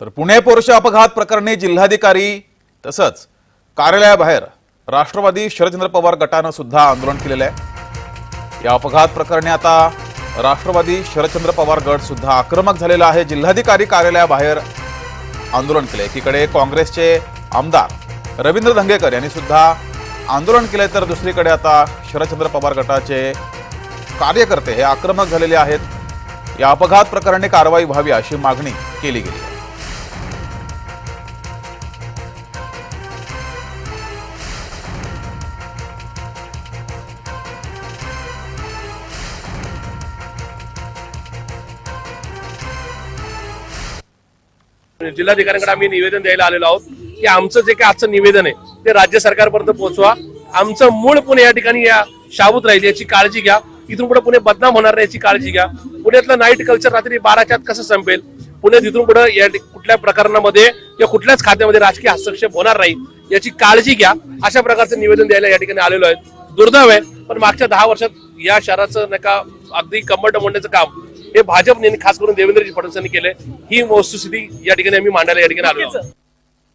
तर पुणे पोरशे अपघात प्रकरणी जिल्हाधिकारी तसंच कार्यालयाबाहेर राष्ट्रवादी शरदचंद्र पवार गटानं सुद्धा आंदोलन केलेलं आहे. या अपघात प्रकरणी आता राष्ट्रवादी शरदचंद्र पवार गट सुद्धा आक्रमक झालेला आहे. जिल्हाधिकारी कार्यालयाबाहेर आंदोलन केले एकीकडे काँग्रेसचे आमदार रवींद्र धंगेकर यांनी सुद्धा आंदोलन केले तर दुसरीकडे आता शरदचंद्र पवार गटाचे कार्यकर्ते हे आक्रमक झालेले आहेत. या अपघात प्रकरणी कारवाई व्हावी अशी मागणी केली गेली जिल्हाधिकाऱ्यांकडे आम्ही निवेदन द्यायला आलेलो आहोत की आमचं जे काही आजचं निवेदन आहे ते राज्य सरकारपर्यंत पोहोचवा. आमचं मूळ पुणे या ठिकाणी या शाबूत राहील याची काळजी घ्या. इथून पुढे पुणे बदनाम होणार नाही याची काळजी घ्या. पुण्यातलं नाईट कल्चर रात्री बाराच्या आत कसं संपेल? पुण्यात इथून पुढे या कुठल्या प्रकरणामध्ये किंवा कुठल्याच खात्यामध्ये राजकीय हस्तक्षेप होणार नाही याची काळजी घ्या. अशा प्रकारचं निवेदन द्यायला या ठिकाणी आलेलो आहे. दुर्दैव आहे पण मागच्या दहा वर्षात या शहराचं नाही का अगदी कंबट म्हणण्याचं काम हे भाजपने आणि खास करून देवेंद्रजी फडणवीसांनी केले ही वस्तुस्थिती या ठिकाणी आम्ही मांडायला या ठिकाणी आलो